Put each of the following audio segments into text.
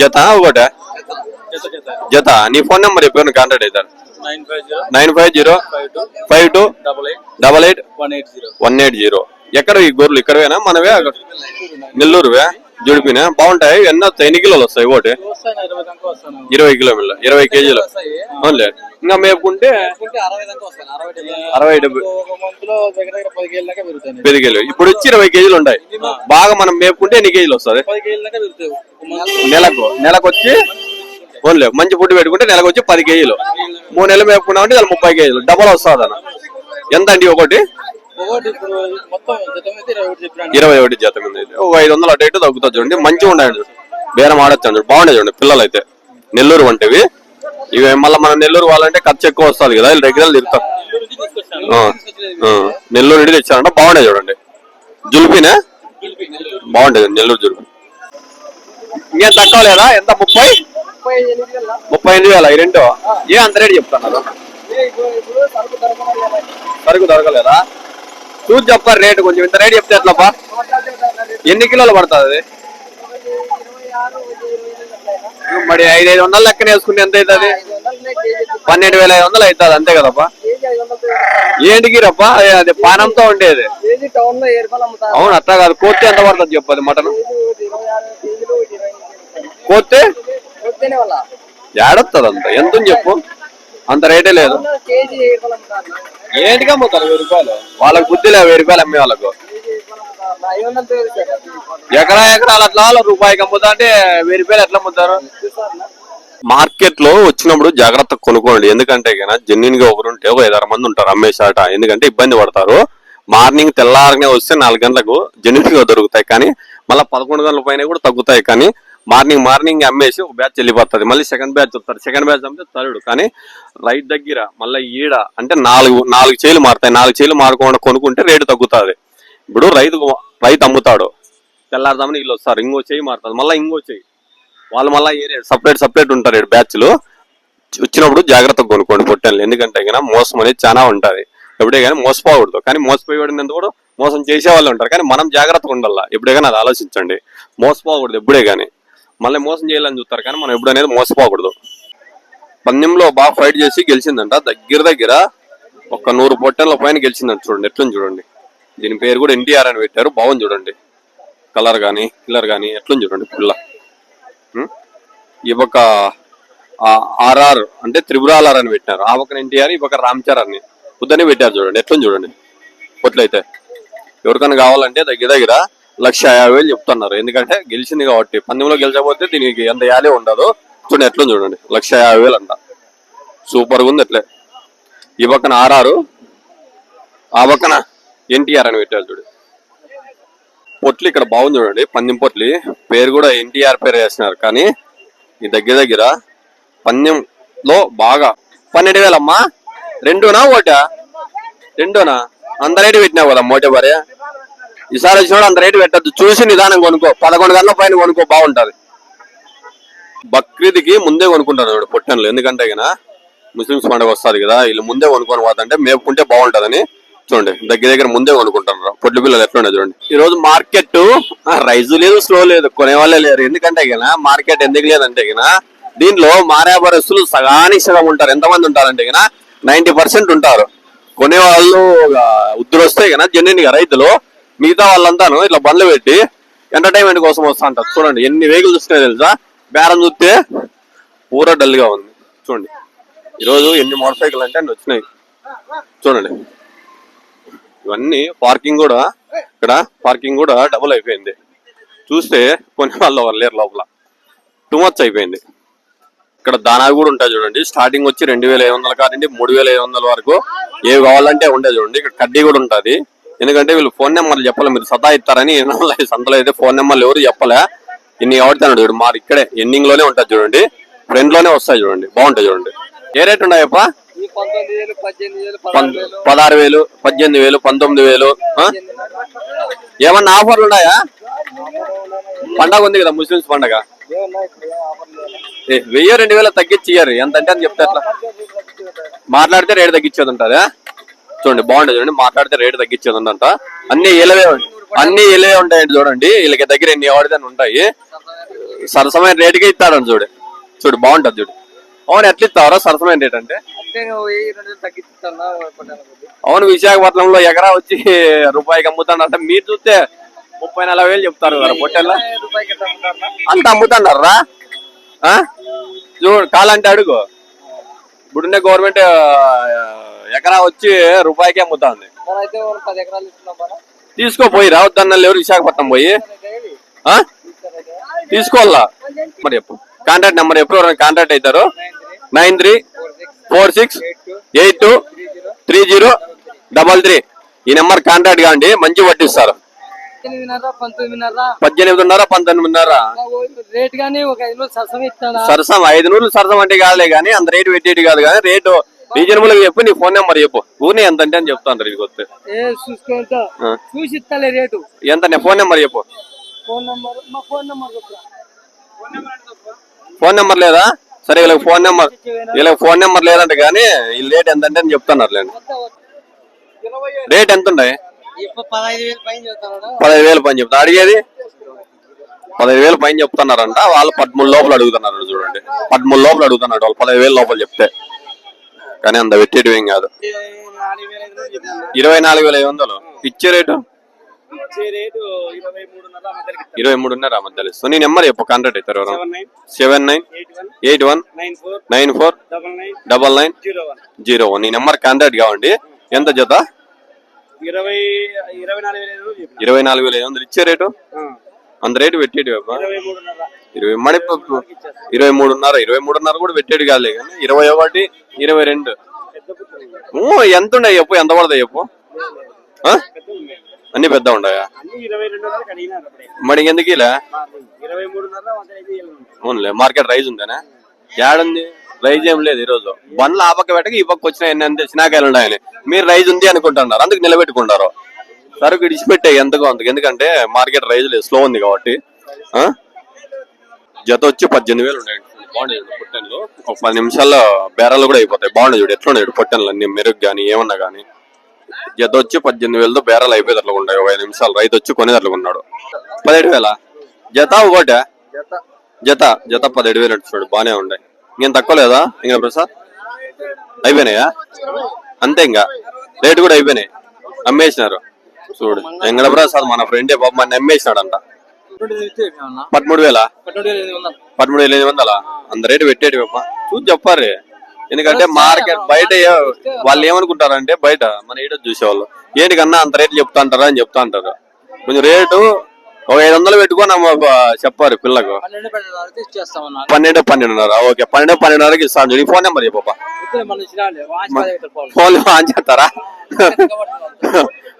జత ఒకట? జత నీ ఫోన్ నెంబర్ చెప్పాను కాంటాక్ట్ అవుతారు nine five zero. Five two. Double eight. One eight zero. ఎక్కడ ఈ గొర్రెలు? ఇక్కడవేనా? మనవే? నెల్లూరువే? జుడిపినా? బాగుంటాయి? ఎన్నో వస్తాయి ఎన్ని కిలోలు వస్తాయి ఒకటి ఇరవై దాకా ఇరవై కిలోమీటర్లు ఇరవై కేజీలు. ఓన్లే అవునులే. ఇంకా మేపుకుంటే అరవై డెబ్బై. పది కేజీలు. ఇప్పుడు వచ్చి ఇరవై కేజీలు ఉంటాయి. బాగా మనం మేపుకుంటే ఎన్ని కేజీలు వస్తుంది? నెలకు. నెలకు వచ్చి ఓన్లే మంచి ఫుడ్ పెట్టుకుంటే నెలకు వచ్చి పది కేజీలు. మూడు నెలలు మేపుకున్నామంటే దాని ముప్పై కేజీలు. డబల్ వస్తుంది అన్న ఎంత అండి ఒకటి? ఇరవై ఒకటి జాతం అయితే ఒక ఐదు వందలు అటు ఇటు తగ్గుతుంది చూడండి. మంచిగా ఉండండి బేరం ఆడొచ్చు చూడండి బాగుండే చూడండి పిల్లలు అయితే నెల్లూరు వంటివి. ఇవి మళ్ళీ మన నెల్లూరు వాళ్ళంటే ఖర్చు ఎక్కువ వస్తుంది కదా. వీళ్ళు రెగ్యులర్ తిరుగుతాం. నెల్లూరు నుండి తెచ్చారంట బాగుండే చూడండి. జుల్పినే బాగుండేది నెల్లూరు. జుల్పి ఇంకేం తక్కువ లేదా? ఎంత? ముప్పై? ముప్పై ఎనిమిది వేల. ఈ రెండు? ఏ అంత రేటు దొరకడం సరుకు దొరకలేదా చూసి చెప్పారు రేటు కొంచెం. ఇంత రేటు చెప్తే ఎట్లా ఎన్ని కిలోలు పడుతుంది మరి ఐదు ఐదు వందలు లెక్కన వేసుకుంటే ఎంత అవుతుంది? పన్నెండు వేల ఐదు వందలు అవుతుంది అంతే కదప్పా ఏంటికి రప్పా అది పానంతో ఉండేది అవును అట్లా కాదు. కోతే ఎంత పడుతుంది చెప్పదు మటన్? కోతే ఏడొస్తుంది అంత ఎంత ఉంది చెప్పు? అంత రేటే లేదు. ఏర్పాలు అమ్ముతారు? వెయ్యి రూపాయలు. వాళ్ళకి బుద్ధి లేదు వెయ్యి రూపాయలు అమ్మే వాళ్ళకు. ఎకరా ఎకరాలు అట్లా రూపాయికి అమ్ముతా అంటే వెయ్యి రూపాయలు ఎట్లా అమ్ముతారు? మార్కెట్లో వచ్చినప్పుడు జాగ్రత్త కొనుక్కోండి. ఎందుకంటే జెన్యున్గా ఒకరుంటే ఒక ఐదారు మంది ఉంటారు అమ్మేసాట ఎందుకంటే ఇబ్బంది పడతారు. మార్నింగ్ తెల్లారనే వస్తే నాలుగు గంటలకు జెన్యున్గా దొరుకుతాయి. కానీ మళ్ళీ పదకొండు గంటల పైన కూడా తగ్గుతాయి. కానీ మార్నింగ్ మార్నింగ్ అమ్మేసి ఒక బ్యాచ్ వెళ్ళిపోతుంది. మళ్ళీ సెకండ్ బ్యాచ్ వస్తారు సెకండ్ బ్యాచ్ అమ్మితే తరుడు. కానీ రైట్ దగ్గర మళ్ళీ ఈడ అంటే నాలుగు నాలుగు చేలు మారుతాయి. నాలుగు చేలు మారకుండా కొనుక్కుంటే రేటు తగ్గుతుంది. ఇప్పుడు రైతు రైతు అమ్ముతాడు. తెల్లారుదామని వీళ్ళు వస్తారు. ఇంకో చేయి మారుతుంది. మళ్ళీ ఇంకో చేయి. వాళ్ళు మళ్ళీ ఏరే సపరేట్ సపరేట్ ఉంటారు ఏడు బ్యాచ్లు వచ్చినప్పుడు జాగ్రత్తగా కొనుక్కోండి పొట్టెలు ఎందుకంటే కనుక మోసం అనేది చాలా ఉంటుంది. ఎప్పుడే కానీ మోసపోకూడదు. కానీ మోసపోయేవాడినంత కూడా మోసం చేసే వాళ్ళు ఉంటారు. కానీ మనం జాగ్రత్తగా ఉండాలా? ఎప్పుడే కానీ అది ఆలోచించండి. మోసపోకూడదు ఎప్పుడే కానీ. మళ్ళీ మోసం చేయాలని చూస్తారు కానీ మనం ఎప్పుడు అనేది మోసపోకూడదు. పందెంలో బాగా ఫైట్ చేసి గెలిచిందంట. దగ్గర దగ్గర ఒక నూరు పొట్టెల పైన గెలిచిందంట చూడండి. ఎట్లని చూడండి. దీని పేరు కూడా ఎన్టీఆర్ అని పెట్టారు. బాగుంది చూడండి. కలర్ కానీ కిల్లర్ కానీ ఎట్లని చూడండి పిల్ల. ఉం? ఈ పక్క ఆర్ఆర్ అంటే త్రిపురాలర్ అని పెట్టినారు. ఆ పక్కన ఎన్టీఆర్ ఈ పక్క రామ్ చరణ్ పెట్టారు చూడండి. ఎట్లని చూడండి. పొట్లయితే. ఎవరికైనా కావాలంటే దగ్గర దగ్గర లక్ష యాభై వేలు చెప్తున్నారు. ఎందుకంటే గెలిచింది కాబట్టి. పందెంలో గెలిచకపోతే దీనికి ఎంత యాలే ఉండదు చూడండి ఎట్లా చూడండి. లక్ష యాభై వేలు అంట. సూపర్గా ఉంది ఎట్లే ఈ పక్కన ఆర్ఆర్ ఆ పక్కన ఎన్టీఆర్ అని పెట్టారు చూడు. పొట్లు ఇక్కడ బాగుంది చూడండి. పందెం పొట్లి. పేరు కూడా ఎన్టీఆర్ పేరు వేసినారు కానీ ఈ దగ్గర దగ్గర పందెంలో బాగా పన్నెండు వేలమ్మా. రెండునా ఒకటా రెండునా? అంత రేటు పెట్టినావు కదా మోటే భార్య ఈసారి వచ్చినప్పుడు అంత రేటు పెట్టద్దు. చూసి నిదానం కొనుక్కో. పదకొండు గంటల పైన కొనుక్కో బాగుంటది. బక్రీద్కి ముందే కొనుక్కుంటారు ఇప్పుడు పొట్టెన్లు. ఎందుకంటే కదా ముస్లిమ్స్ పండుగ వస్తుంది కదా వీళ్ళు ముందే కొనుక్కొని పోతుంటే మేపుకుంటే బాగుంటుందని చూడండి. దగ్గర దగ్గర ముందే కొనుక్కుంటారు. పొట్టు పిల్లలు ఎట్లుండే చూడండి. ఈ రోజు మార్కెట్ రైజు లేదు స్లో లేదు కొనేవాళ్ళే లేరు. ఎందుకంటే కదా మార్కెట్ ఎందుకు లేదంటే కదా దీంట్లో మారాబరస్తులు సగానికి సగం ఉంటారు. ఎంతమంది ఉంటారంటే కదా నైన్టీ పర్సెంట్ ఉంటారు. కొనేవాళ్ళు వాళ్ళు వస్తే కదా జెన్యున్ రైతులు మిగతా వాళ్ళంతాను ఇట్లా బండ్లు పెట్టి ఎంటర్టైన్మెంట్ కోసం వస్తా అంటారు. చూడండి ఎన్ని వెహికల్ చూస్తున్నాయి తెలుసా? బేరం చూస్తే పూర డల్గా ఉంది. చూడండి. ఈరోజు ఎన్ని మోటార్ సైకిల్ అంటే అన్ని వచ్చినాయి. చూడండి. ఇవన్నీ పార్కింగ్ కూడా ఇక్కడ పార్కింగ్ కూడా డబుల్ అయిపోయింది. చూస్తే కొన్ని వాళ్ళు ఎవరు లేరు లోపల టూ మచ్ అయిపోయింది. ఇక్కడ దానాలు కూడా ఉంటాయి చూడండి. స్టార్టింగ్ వచ్చి రెండు వేల ఐదు వందల కాదండి మూడు వేల ఐదు వందల వరకు ఏవి కావాలంటే ఉండే చూడండి. ఇక్కడ కడ్డీ కూడా ఉంటుంది. ఎందుకంటే వీళ్ళు ఫోన్ నెంబర్లు చెప్పాలి మీరు సదా ఇస్తారని సంతలో అయితే ఫోన్ నెంబర్లు ఎవరు చెప్పలే. ఇన్ని ఆడుతున్నాడు చూడు మరి ఇక్కడే ఎండింగ్లోనే ఉంటుంది చూడండి. ఫ్రంట్లోనే వస్తాయి చూడండి బాగుంటాయి చూడండి. ఏ రేట్ ఉన్నాయప్ప పం- పదహారు వేలు పద్దెనిమిది వేలు పంతొమ్మిది వేలు ఏమన్నా ఆఫర్లు ఉన్నాయా? పండగ ఉంది కదా ముస్లిమ్స్ పండగ. వెయ్యి రెండు వేలు తగ్గించి ఇయ్యారు. ఎంత అంటే అని చెప్తే అట్లా మాట్లాడితే రేటు తగ్గించేది ఉంటుందా చూడండి బాగుంటుంది చూడండి. మాట్లాడితే రేటు తగ్గించేది ఉందంట అన్ని ఇలవే అన్ని ఇలవే ఉంటాయండి చూడండి. వీళ్ళకి దగ్గర ఎన్ని ఆడితే ఉంటాయి. సరసమైన రేటుకే ఇస్తాడు చూడు. చూడు బాగుంటది చూడు. అవును ఎట్లా ఇస్తావరా? సరసమైన రేట్ అంటే? అవును విశాఖపట్నంలో ఎకరా వచ్చి రూపాయికి అమ్ముతాడు అంటే మీరు చూస్తే ముప్పై నలభై వేలు చెప్తారు కదా పొట్టెల్లో అంత అమ్ముతున్నారా? చూడు కాలంటే అడుగు. ఇప్పుడున్న గవర్నమెంట్ ఎకరా వచ్చి రూపాయికి ఇస్తున్నాం మనం. తీసుకోపోయి రావద్దన్న లేరు విశాఖపట్నం పోయి. ఆ? తీసుకోవాలా? మరి చెప్పు కాంటాక్ట్ నెంబర్ ఎప్పుడు కాంటాక్ట్ అవుతారు? Nine three four six eight two three zero double three. ఈ నెంబర్ కాంటాక్ట్ కాండి మంచి పట్టిస్తారు పద్దెనిమిదిన్నర పంతొమ్మిదిన్నర. సరసం ఐదు నూరులు సరసం అంటే కాదులే కానీ అంత రేటు పెట్టేది కాదు కానీ రేటు రీజనబుల్గా చెప్పు నీ ఫోన్ నెంబర్ చెప్పు. ఊనే ఎంత అంటే అని చెప్తాను ఇది వస్తే. చూసి రేటు. ఎంత నీ ఫోన్ నెంబర్ చెప్పు. ఫోన్ నంబర్ మా ఫోన్ నంబర్ చెప్పురా? ఫోన్ నెంబర్ లేదా? సరే వీళ్ళకి ఫోన్ నెంబర్ వీళ్ళకి ఫోన్ నెంబర్ లేదంటే కానీ ఈ రేట్ ఎంత అంటే అని చెప్తున్నారు లేండి రేట్ ఎంత ఉన్నాయి ఇప్పుడు పదహైదు వేలు పైన చెప్తాడు పదహైదు వేలు పైన చెప్తా. అడిగేది? పదహైదు వేలు పైన చెప్తున్నారంట. వాళ్ళు పదమూడు లోపల అడుగుతున్నారు చూడండి. పదమూడు లోపల అడుగుతున్నాడు వాళ్ళు. పదహైదు వేలు లోపల చెప్తే. కానీ అంత పెట్టేటివి ఏం కాదు. ఇరవై నాలుగు వేల ఐదు వందలు. ఇచ్చే రేటు? ఇరవై మూడున్నర మధ్యలో మధ్యలో ఇస్తాను నీ నెంబర్ చెప్పు కాంటాక్ట్ అవుతారు ఎవరు? Seven nine eight one nine four double nine zero one నీ నెంబర్ కాంటాక్ట్ కావండి. ఎంత జత? ఇరవై నాలుగు వేల ఐదు వందలు ఇచ్చే రేటు? అంత రేటు పెట్టేటి ఇరవై మూడున్నర. ఇరవై మడి ఇరవై మూడున్నర ఇరవై మూడున్నర కూడా పెట్టేది కాదులే కానీ ఇరవై ఒకటి ఇరవై రెండు. ఎంత ఉండే చెప్పు ఎంత పడతాయి చెప్పు? అన్ని పెద్ద ఉండయా? మరి ఎందుకు ఇలా. అవునులే మార్కెట్ రైజ్ ఉందేనా? ఏడుంది? రైజ్ ఏం లేదు ఈ రోజు. బండ్లు ఆ పక్క పెట్టక ఈ పక్క వచ్చిన ఎన్ని అంతే చినాకాయలు ఉన్నాయని మీరు రైజ్ ఉంది అనుకుంటున్నారు అందుకు నిలబెట్టుకుంటారు. సరుకు ఇడిచిపెట్టే ఎంతగా ఉంది ఎందుకంటే మార్కెట్ రైజ్ లేదు స్లో ఉంది కాబట్టి? జత వచ్చి పద్దెనిమిది వేలు ఉన్నాయి. బాగుండే చూడు పొట్టెన్లు ఒక పది నిమిషాల్లో బేరాలు కూడా అయిపోతాయి. బాగుండే చూడు. ఎట్లా ఉన్నాయి పొట్టెన్లు అన్ని? మెరుగు కానీ ఏమన్నా కానీ జత వచ్చి పద్దెనిమిది వేలతో బేరాలు అయిపోయేది అట్లా ఉంటాయి. ఒక ఐదు నిమిషాలు. రైతు వచ్చి కొనేది అట్లా ఉన్నాడు. పదిహేడు వేల? జత ఒకటే? జత. జత పదిహేడు వేలు అంటే చూడు బాగానే ఉన్నాయి ఇంకేం తక్కువ లేదా? ఇంకా ప్రసాద్ అయిపోయినాయా? అంతే ఇంకా. రేటు కూడా అయిపోయినాయి. అమ్మేసినారు చూడు ఎంగళ ప్రసాద్ మన ఫ్రెండే బాబు మన అమ్మేసినాడంట? పదమూడు వేల. పదమూడు వేల ఎనిమిది వందల? అంత రేటు పెట్టేటి బాబా. చూసి చెప్పారు ఎందుకంటే మార్కెట్ బయట వాళ్ళు ఏమనుకుంటారంటే బయట మన ఈడ చూసేవాళ్ళు. ఏంటికన్నా అంత రేటు చెప్తా అంటారా అని చెప్తా అంటారు. కొంచెం రేటు ఒక ఐదు వందలు పెట్టుకొని చెప్పారు పిల్లకు పన్నెండు పన్నెండున్నర. ఓకే పన్నెండు పన్నెండున్నరకి ఇస్తాను నీ ఫోన్ నెంబర్ చెప్పా. ఫోన్. ఆన్ చేస్తారా?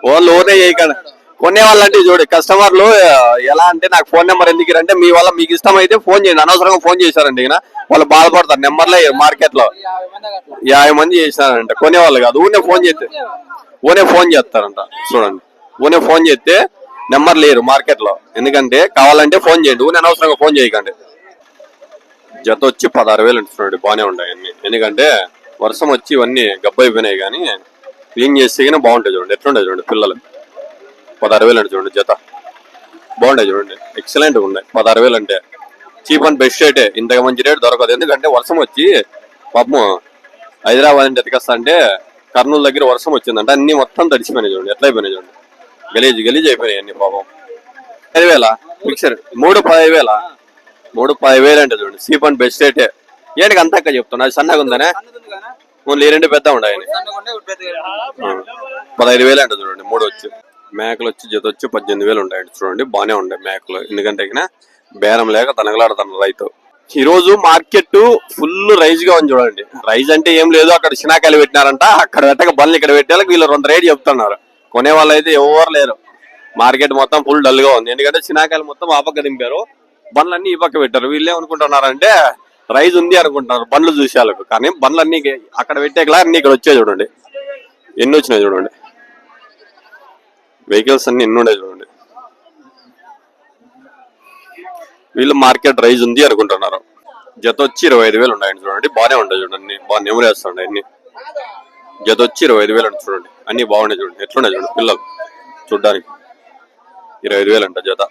వాళ్ళు ఓనే చేయకండి. కొనే వాళ్ళంటే చూడు కస్టమర్లు ఎలా అంటే నాకు ఫోన్ నెంబర్ ఎందుకు అంటే మీ వల్ల మీకు ఇష్టం అయితే ఫోన్ చేయండి. అనవసరంగా ఫోన్ చేశారండి ఇక వాళ్ళు బాధపడతారు. నెంబర్లే మార్కెట్లో యాభై మంది చేసినారంట. కొనేవాళ్ళు కాదు. ఊనే ఫోన్ చేస్తే ఊనే ఫోన్ చేస్తారంట. చూడండి. ఊనే ఫోన్ చేస్తే నెంబర్ లేరు మార్కెట్లో ఎందుకంటే కావాలంటే ఫోన్ చేయండి. ఊనే అనవసరంగా ఫోన్ చేయకండి. జత వచ్చి పదహారు వేలు ఉంటున్నాడు. బాగానే ఉన్నాయి అన్ని. ఎందుకంటే వర్షం వచ్చి ఇవన్నీ గబ్బైపోయినాయి కానీ క్లీన్ చేస్తే కానీ బాగుంటాయి చూడండి. ఎట్లుంటాయి చూడండి పిల్లలు. పదహారు వేలు అంటే చూడండి జత. బాగుంటాయి చూడండి. ఎక్సలెంట్ ఉన్నాయి. పదహారు వేలు అంటే చీప్ అండ్ బెస్ట్ రేటే ఇంతకు మంచి రేట్ దొరకదు. ఎందుకంటే వర్షం వచ్చి పాపం హైదరాబాద్ అంటే ఎతకస్తా అంటే కర్నూలు దగ్గర వర్షం వచ్చిందంటే. అన్ని మొత్తం తడిసిపోయినాయి చూడండి. ఎట్లా అయిపోయినాయి చూడండి. గలీజ్ గలీజ్ అయిపోయినాయి అన్ని పాపం. పది వేల మిక్సర్ మూడు పది వేల మూడు పది వేలు అంటే చూడండి. చీప్ అండ్ బెస్ట్ రేటే ఏంటికి అంత అక్క చెప్తున్నా? అది సన్నగా ఉందనే? ఓన్లీ రెండు పెద్ద ఉండాయని. పదహైదు వేలు అంటే చూడండి. మూడు వచ్చి. మేకలు వచ్చి జత వచ్చి పద్దెనిమిది వేలు ఉంటాయి చూడండి బాగానే ఉంటాయి మేకలు. ఎందుకంటే ఇక బేరం లేక తనగలాడుతున్నారు రైతు. ఈ రోజు మార్కెట్ ఫుల్ రైజ్గా ఉంది చూడండి. రైజ్ అంటే ఏం లేదు అక్కడ చినాకాయలు పెట్టినారంట అక్కడ పెట్టక బండ్లు ఇక్కడ పెట్టేళ్ళకి వీళ్ళు రెండు రేటు చెప్తున్నారు. కొనే వాళ్ళు అయితే ఎవరు లేరు. మార్కెట్ మొత్తం ఫుల్ డల్గా ఉంది. ఎందుకంటే చినాకాయలు మొత్తం ఆ పక్క దింపారు. బండ్లన్నీ ఈ పక్క పెట్టారు. వీళ్ళు ఏమనుకుంటున్నారంటే రైజ్ ఉంది అనుకుంటున్నారు బండ్లు చూసే కానీ బండ్లన్నీ అక్కడ పెట్టేకలా అన్ని ఇక్కడ వచ్చాయి చూడండి. ఎన్ని వచ్చినాయి చూడండి. వెహికల్స్ అన్ని ఎన్ని ఉన్నాయి చూడండి. వీళ్ళు మార్కెట్ రైజ్ ఉంది అనుకుంటున్నారు. జత వచ్చి ఇరవై ఐదు వేలు ఉన్నాయండి చూడండి. బాగానే ఉంటాయి చూడండి బాగా నెమరేస్తుండే అన్ని. జత వచ్చి ఇరవై ఐదు వేలు అంటే చూడండి. అన్ని బాగున్నాయి చూడండి. ఎట్లున్నాయి చూడండి పిల్లలు చూడ్డానికి. ఇరవై ఐదు వేలు అంట జత.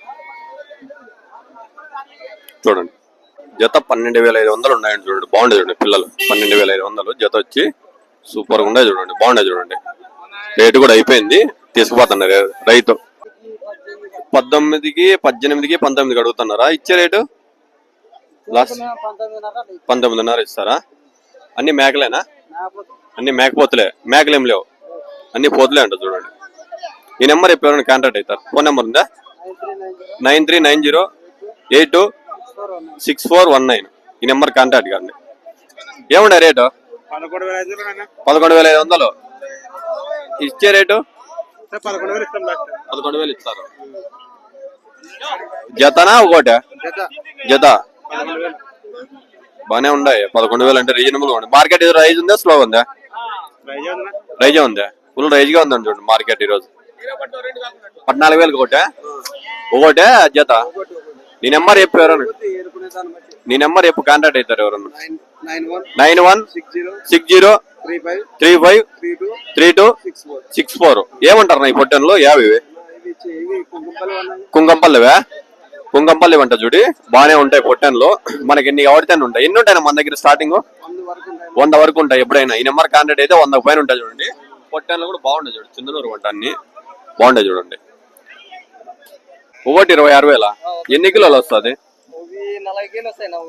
చూడండి. జత పన్నెండు వేల ఐదు వందలు ఉన్నాయండి చూడండి. బాగుండే చూడండి పిల్లలు. పన్నెండు వేల ఐదు వందలు. జత వచ్చి సూపర్గా ఉండే చూడండి. బాగున్నాయి చూడండి. రేటు కూడా అయిపోయింది. తీసుకుపోతున్నారు. రైతు పద్దెనిమిదికి పద్దెనిమిదికి పంతొమ్మిదికి అడుగుతున్నారా? ఇచ్చే రేటు? లాస్ట్ పంతొమ్మిదిన్నర ఇస్తారా? అన్ని మేకలేనా? అన్ని మేకపోతులే. మేకలు లేవు. అన్ని పోతులే అంట చూడండి. ఈ నెంబర్ ఎవరైనా కాంటాక్ట్ అవుతారు? ఫోన్ నెంబర్ ఉందా? Nine three nine zero eight two six four one nine. ఈ నెంబర్ కాంటాక్ట్ కండి. ఏముండే రేటు? పదకొండు వేల ఐదు వందలు. ఇచ్చే రేటు? పదకొండు వేలు వేలు ఇస్తారు. జతనా ఒకటే జత. వేలు బానే ఉన్నాయి పదకొండు వేలు అంటే రీజనబుల్ ఉంది మార్కెట్ ఇది రైజ్ ఉందా స్లో ఉందా? రైజే ఉందా? ఫుల్ రైజ్గా ఉందండి చూడండి మార్కెట్ ఈ రోజు పద్నాలుగు వేలకు ఒకటే ఒకటే జత? నీ నెంబర్ చెప్పు ఎవరన్నా. నీ నెంబర్ చెప్పు కాంటాక్ట్ అవుతారు ఎవరన్నా. Nine one six zero three five three two six four ఏమంటారు నా ఈ పొట్టెన్లో యాభై కుంగంపల్లివే? కుంగంపల్లి వంట చూడి. బానే ఉంటాయి పొట్టెన్లు మనకి ఎన్ని ఎవరితేనే ఉంటాయి. ఎన్ని ఉంటాయి మన దగ్గర స్టార్టింగ్ వంద వరకు ఉంటాయి ఎప్పుడైనా. ఈ నెంబర్ కాంటాక్ట్ అయితే వంద పైన ఉంటాయి చూడండి. పొట్టెన్లు కూడా బాగుంటాయి చూడండి చిన్నదూరు వంట అన్ని. బాగుంటాయి చూడండి. ఒకటి ఇరవై ఆరు వేల. ఎన్ని కిలోలు వస్తుంది?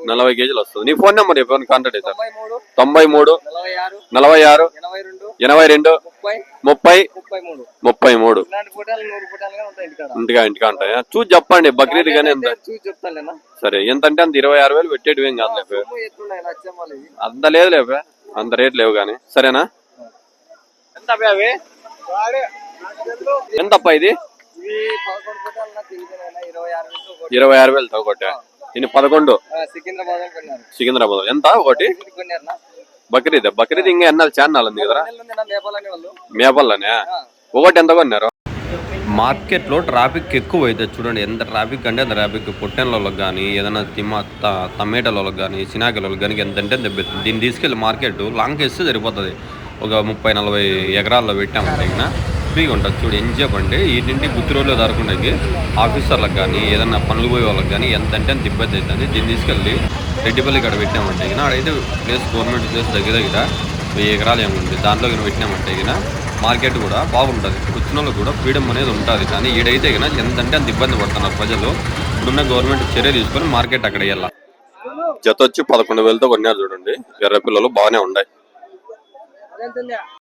నలభై కేజీలు వస్తుంది. నీ ఫోన్ నెంబర్ ఎవరైనా కాంటాక్ట్ అవుతారు తొంభై మూడు నలభై ఆరు ఎనభై రెండు ముప్పై ముప్పై మూడు. ఇంటిగా ఇంటికా ఉంటాయా? చూసి చెప్పండి బక్రీద్ చెప్తాను సరే ఎంత అంటే అంత ఇరవై ఆరు వేలు పెట్టేటివి ఏం కాదు లేపే అంత లేదు లేపే అంత రేట్ లేవు కానీ. సరేనా? ఎంత అవి? ఎంతప్ప ఇది? ఇరవై ఆరు వేలు ఒకటి ఇది పదకొండు? సికింద్రాబాద్ ఎంత? ఒకటి? బక్రీద్. బక్రీద్ ఇంకా ఎన్నాళ్ళు ఛానల్ ఉంది కదరా? వాళ్ళు. మేపల్లనే. ఒకటి ఎంత కొన్నారు? మార్కెట్లో ట్రాఫిక్ ఎక్కువ అవుతుంది చూడండి. ఎంత ట్రాఫిక్ అంటే అంత ట్రాఫిక్ పుట్టెన్లకు కానీ ఏదైనా తిమ్మ టమాటాలకు కానీ సినాకిలకు కానీ ఎంత అంటే అంత పెద్ద- దీన్ని తీసుకెళ్ళి మార్కెట్ లాంగ్ వేస్తే సరిపోతుంది. ఒక ముప్పై నలభై ఎకరాల్లో పెట్టామంటే ఇంకా హ్యాపీగా ఉంటుంది చూడు ఎంజాయ్ పండి ఈ నుండి గుత్తిరోడ్లో దారుకుండకి ఆఫీసర్లకు కానీ ఏదైనా పనులు పోయే వాళ్ళకి కానీ ఎంత అంటే అంత ఇబ్బంది అవుతుంది. దీన్ని తీసుకెళ్ళి రెడ్డిపల్లి ఇక్కడ పెట్టామంటే ఇక ఆడైతే ప్లేస్ గవర్నమెంట్ ప్లేస్ దగ్గర దగ్గర వెయ్యి ఎకరాలు ఏముంది దాంట్లో గిన పెట్టినామంటే ఇక మార్కెట్ కూడా బాగుంటుంది. వచ్చిన వాళ్ళకి కూడా ఫ్రీడమ్ అనేది ఉంటుంది. కానీ ఈడైతే గిన ఎంతంటే అంత ఇబ్బంది పడుతున్నారు ప్రజలు. ఇప్పుడున్న గవర్నమెంట్ చర్య తీసుకొని మార్కెట్ అక్కడ వెళ్ళాలి. జత వచ్చి పదకొండు వేలతో కొన్నారు చూడండి. ఎర్ర పిల్లలు బాగానే ఉన్నాయి.